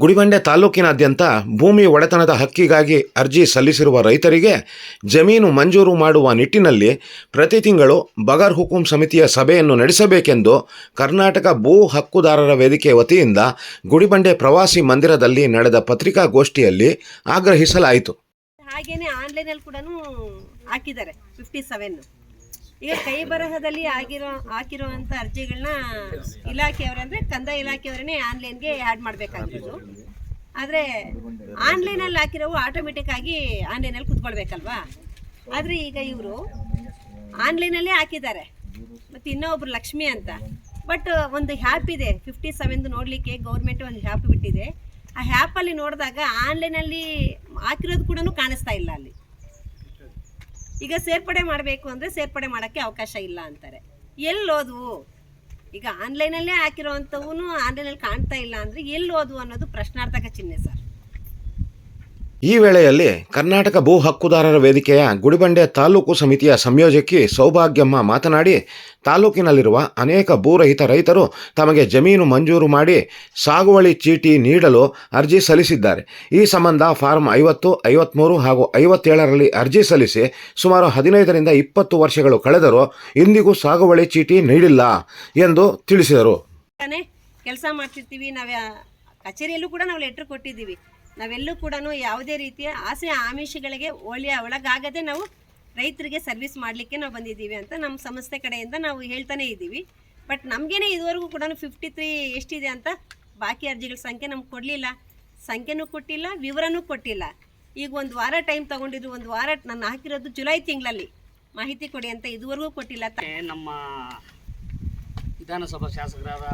ಗುಡಿಬಂಡೆ ತಾಲೂಕಿನಾದ್ಯಂತ ಭೂಮಿ ಒಡೆತನದ ಹಕ್ಕಿಗಾಗಿ ಅರ್ಜಿ ಸಲ್ಲಿಸಿರುವ ರೈತರಿಗೆ ಜಮೀನು ಮಂಜೂರು ಮಾಡುವ ನಿಟ್ಟಿನಲ್ಲಿ ಪ್ರತಿ ತಿಂಗಳು ಬಗರ್ ಹುಕುಂ ಸಮಿತಿಯ ಸಭೆಯನ್ನು ನಡೆಸಬೇಕೆಂದು ಕರ್ನಾಟಕ ಭೂ ಹಕ್ಕುದಾರರ ವೇದಿಕೆ ವತಿಯಿಂದ ಗುಡಿಬಂಡೆ ಪ್ರವಾಸಿ ಮಂದಿರದಲ್ಲಿ ನಡೆದ ಪತ್ರಿಕಾಗೋಷ್ಠಿಯಲ್ಲಿ ಆಗ್ರಹಿಸಲಾಯಿತು. ಆನ್ಲೈನಲ್ಲಿ ಕೂಡ ಹಾಕಿದ್ದಾರೆ ಫಿಫ್ಟಿ ಸೆವೆನ್ ಈಗ ಕೈ ಬರಹದಲ್ಲಿ ಆಗಿರೋ, ಹಾಕಿರುವಂತ ಅರ್ಜಿಗಳನ್ನ ಇಲಾಖೆಯವರೇ ಅಂದ್ರೆ ಕಂದಾಯ ಇಲಾಖೆಯವರೇ ಆನ್ಲೈನ್ಗೆ ಆ್ಯಡ್ ಮಾಡಬೇಕಾಗಿರೋದು ಆದರೆ ಆನ್ಲೈನಲ್ಲಿ ಹಾಕಿರೋ ಆಟೋಮೆಟಿಕ್ ಆಗಿ ಆನ್ಲೈನಲ್ಲಿ ಕುತ್ಕೊಳ್ಬೇಕಲ್ವಾ? ಆದರೆ ಈಗ ಇವರು ಆನ್ಲೈನಲ್ಲೇ ಹಾಕಿದ್ದಾರೆ. ಮತ್ತು ಇನ್ನೊಬ್ರು ಲಕ್ಷ್ಮಿ ಅಂತ. ಬಟ್ ಒಂದು ಹ್ಯಾಪ್ ಇದೆ, ಫಿಫ್ಟಿ ಸೆವೆನ್ದು ನೋಡಲಿಕ್ಕೆ ಗೌರ್ಮೆಂಟ್ ಒಂದು ಹ್ಯಾಪ್ ಬಿಟ್ಟಿದೆ. ಆ ಹ್ಯಾಪಲ್ಲಿ ನೋಡಿದಾಗ ಆನ್ಲೈನಲ್ಲಿ ಹಾಕಿರೋದು ಕೂಡ ಕಾಣಿಸ್ತಾ ಇಲ್ಲ ಅಲ್ಲಿ. ಈಗ ಸೇರ್ಪಡೆ ಮಾಡಬೇಕು ಅಂದರೆ ಸೇರ್ಪಡೆ ಮಾಡೋಕ್ಕೆ ಅವಕಾಶ ಇಲ್ಲ ಅಂತಾರೆ. ಎಲ್ಲಿ ಓದುವು ಈಗ ಆನ್ಲೈನಲ್ಲೇ ಹಾಕಿರೋ ಅಂಥವೂ ಆನ್ಲೈನಲ್ಲಿ ಕಾಣ್ತಾ ಇಲ್ಲ ಅಂದರೆ ಎಲ್ಲಿ ಓದುವು ಅನ್ನೋದು ಪ್ರಶ್ನಾರ್ಥಕ ಚಿಹ್ನೆ ಸರ್. ಈ ವೇಳೆಯಲ್ಲಿ ಕರ್ನಾಟಕ ಭೂ ಹಕ್ಕುದಾರರ ವೇದಿಕೆಯ ಗುಡಿಬಂಡೆ ತಾಲೂಕು ಸಮಿತಿಯ ಸಂಯೋಜಕಿ ಸೌಭಾಗ್ಯಮ್ಮ ಮಾತನಾಡಿ, ತಾಲೂಕಿನಲ್ಲಿರುವ ಅನೇಕ ಭೂರಹಿತ ರೈತರು ತಮಗೆ ಜಮೀನು ಮಂಜೂರು ಮಾಡಿ ಸಾಗುವಳಿ ಚೀಟಿ ನೀಡಲು ಅರ್ಜಿ ಸಲ್ಲಿಸಿದ್ದಾರೆ. ಈ ಸಂಬಂಧ ಫಾರ್ಮ್ ಐವತ್ತು ಐವತ್ತ್ಮೂರು ಹಾಗೂ ಐವತ್ತೇಳರಲ್ಲಿ ಅರ್ಜಿ ಸಲ್ಲಿಸಿ ಸುಮಾರು ಹದಿನೈದರಿಂದ ಇಪ್ಪತ್ತು ವರ್ಷಗಳು ಕಳೆದರೂ ಇಂದಿಗೂ ಸಾಗುವಳಿ ಚೀಟಿ ನೀಡಿಲ್ಲ ಎಂದು ತಿಳಿಸಿದರು. ಕೆಲಸ ಮಾಡ್ತಿರ್ತೀವಿ, ನಾವು ಕಚೇರಿಯಲ್ಲೂ ಕೂಡ ನಾವು ಲೆಟ್ರ್ ಕೊಟ್ಟಿದ್ದೀವಿ. ನಾವೆಲ್ಲೂ ಕೂಡ ಯಾವುದೇ ರೀತಿಯ ಆಸೆ ಆಮಿಷಗಳಿಗೆ ಒಳ್ಳೆಯ ಒಳಗಾಗದೆ ನಾವು ರೈತರಿಗೆ ಸರ್ವಿಸ್ ಮಾಡಲಿಕ್ಕೆ ನಾವು ಬಂದಿದ್ದೀವಿ ಅಂತ ನಮ್ಮ ಸಂಸ್ಥೆ ಕಡೆಯಿಂದ ನಾವು ಹೇಳ್ತಾನೆ ಇದ್ದೀವಿ. ಬಟ್ ನಮಗೇನೆ ಇದುವರೆಗೂ ಕೂಡ ಫಿಫ್ಟಿ ತ್ರೀ ಎಷ್ಟಿದೆ ಅಂತ ಬಾಕಿ ಅರ್ಜಿಗಳ ಸಂಖ್ಯೆ ನಮ್ಗೆ ಕೊಡಲಿಲ್ಲ. ಸಂಖ್ಯೆನೂ ಕೊಟ್ಟಿಲ್ಲ, ವಿವರನೂ ಕೊಟ್ಟಿಲ್ಲ. ಈಗ ಒಂದು ವಾರ ಟೈಮ್ ತೊಗೊಂಡಿದ್ರು ಒಂದು ವಾರ ನಾನು ಹಾಕಿರೋದು ಜುಲೈ ತಿಂಗಳಲ್ಲಿ. ಮಾಹಿತಿ ಕೊಡಿ ಅಂತ ಇದುವರೆಗೂ ಕೊಟ್ಟಿಲ್ಲ ನಮ್ಮ ವಿಧಾನಸಭಾ ಶಾಸಕರಾದ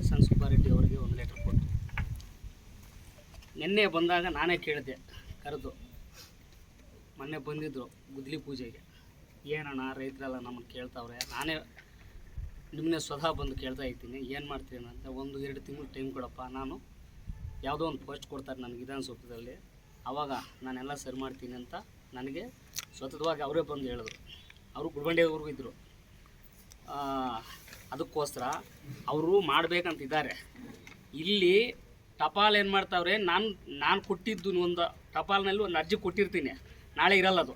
ಎಸ್ ಎನ್ ಸುಬ್ಬಾರೆಡ್ಡಿ ಅವರಿಗೆ ಒಂದು ಲೆಟರ್ ಕೊಟ್ಟು. ನಿನ್ನೆ ಬಂದಾಗ ನಾನೇ ಕೇಳಿದೆ ಕರೆದು. ಮೊನ್ನೆ ಬಂದಿದ್ದರು ಗುದ್ಲಿ ಪೂಜೆಗೆ. ಏನಣ್ಣ ರೈತರೆಲ್ಲ ನಮ್ಮನ್ನು ಕೇಳ್ತಾವ್ರೆ? ನಾನೇ ನಿಮ್ಮನ್ನೇ ಸ್ವತಃ ಬಂದು ಕೇಳ್ತಾ ಇದ್ದೀನಿ, ಏನು ಮಾಡ್ತೀನಿ ಅಂತ. ಒಂದು, ಎರಡು ತಿಂಗಳು ಟೈಮ್ ಕೊಡಪ್ಪ. ನಾನು ಯಾವುದೋ ಒಂದು ಪೋಸ್ಟ್ ಕೊಡ್ತಾರೆ ನನಗೆ ವಿಧಾನಸೌಧದಲ್ಲಿ. ಆವಾಗ ನಾನೆಲ್ಲ ಸರಿ ಮಾಡ್ತೀನಿ ಅಂತ ನನಗೆ ಸ್ವತಃವಾಗಿ ಅವರೇ ಬಂದು ಹೇಳಿದ್ರು. ಅವರು ಗುಡ್ಬಂಡೆಯವ್ರಿಗೂ ಇದ್ದರು ಅದಕ್ಕೋಸ್ಕರ ಅವರು ಮಾಡಬೇಕಂತಿದ್ದಾರೆ. ಇಲ್ಲಿ ಟಪಾಲ್ ಏನು ಮಾಡ್ತಾವ್ರೆ, ನಾನು ನಾನು ಕೊಟ್ಟಿದ್ದು ಒಂದು ಟಪಾಲ್ನಲ್ಲಿ ಒಂದು ಅರ್ಜಿ ಕೊಟ್ಟಿರ್ತೀನಿ. ನಾಳೆ ಇರಲ್ಲ ಅದು.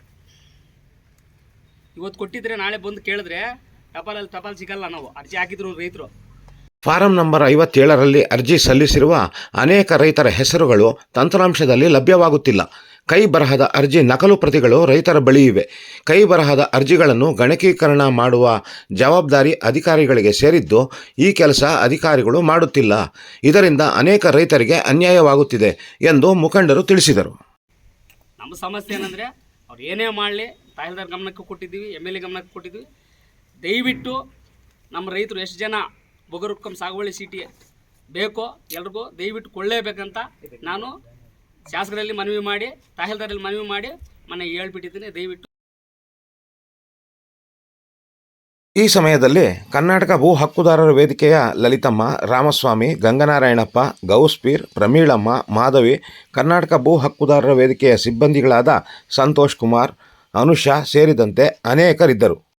ಇವತ್ತು ಕೊಟ್ಟಿದ್ರೆ ನಾಳೆ ಬಂದು ಕೇಳಿದ್ರೆ ಟಪಾಲಲ್ಲಿ ಟಪಾಲ್ ಸಿಗಲ್ಲ ನಾವು. ಅರ್ಜಿ ಹಾಕಿದ್ರು ರೈತರು. ಫಾರಂ ನಂಬರ್ ಐವತ್ತೇಳರಲ್ಲಿ ಅರ್ಜಿ ಸಲ್ಲಿಸಿರುವ ಅನೇಕ ರೈತರ ಹೆಸರುಗಳು ತಂತ್ರಾಂಶದಲ್ಲಿ ಲಭ್ಯವಾಗುತ್ತಿಲ್ಲ. ಕೈ ಬರಹದ ಅರ್ಜಿ ನಕಲು ಪ್ರತಿಗಳು ರೈತರ ಬಳಿ ಇವೆ. ಕೈ ಬರಹದ ಅರ್ಜಿಗಳನ್ನು ಗಣಕೀಕರಣ ಮಾಡುವ ಜವಾಬ್ದಾರಿ ಅಧಿಕಾರಿಗಳಿಗೆ ಸೇರಿದ್ದು, ಈ ಕೆಲಸ ಅಧಿಕಾರಿಗಳು ಮಾಡುತ್ತಿಲ್ಲ. ಇದರಿಂದ ಅನೇಕ ರೈತರಿಗೆ ಅನ್ಯಾಯವಾಗುತ್ತಿದೆ ಎಂದು ಮುಖಂಡರು ತಿಳಿಸಿದರು. ನಮ್ಮ ಸಮಸ್ಯೆ ಏನಂದರೆ, ಅವ್ರು ಏನೇ ಮಾಡಲಿ, ತಹಸೀಲ್ದಾರ್ ಗಮನಕ್ಕೆ ಕೊಟ್ಟಿದ್ದೀವಿ, ಎಂ ಎಲ್ ಎ ಗಮನಕ್ಕೆ ಕೊಟ್ಟಿದ್ದೀವಿ. ದಯವಿಟ್ಟು ನಮ್ಮ ರೈತರು ಎಷ್ಟು ಜನ ಬೊಗರುಕ್ಕಂ ಸಾಗುವಳಿ ಸಿಟಿ ಬೇಕೋ ಎಲ್ರಿಗೂ ದಯವಿಟ್ಟು ಕೊಳ್ಳೇಬೇಕಂತ ನಾನು ಶಾಸಕರಲ್ಲಿ ಮನವಿ ಮಾಡಿ, ತಹಸೀಲ್ದಾರಲ್ಲಿ ಮನವಿ ಮಾಡಿ ಮನೆ ಹೇಳ್ಬಿಟ್ಟಿದ್ದೀನಿ. ದಯವಿಟ್ಟು ಈ ಸಮಯದಲ್ಲಿ ಕರ್ನಾಟಕ ಭೂ ಹಕ್ಕುದಾರರ ವೇದಿಕೆಯ ಲಲಿತಮ್ಮ, ರಾಮಸ್ವಾಮಿ, ಗಂಗನಾರಾಯಣಪ್ಪ, ಗೌಸ್ಪೀರ್, ಪ್ರಮೀಳಮ್ಮ, ಮಾಧವಿ, ಕರ್ನಾಟಕ ಭೂ ಹಕ್ಕುದಾರರ ವೇದಿಕೆಯ ಸಿಬ್ಬಂದಿಗಳಾದ ಸಂತೋಷ್ ಕುಮಾರ್, ಅನುಷಾ ಸೇರಿದಂತೆ ಅನೇಕರಿದ್ದರು.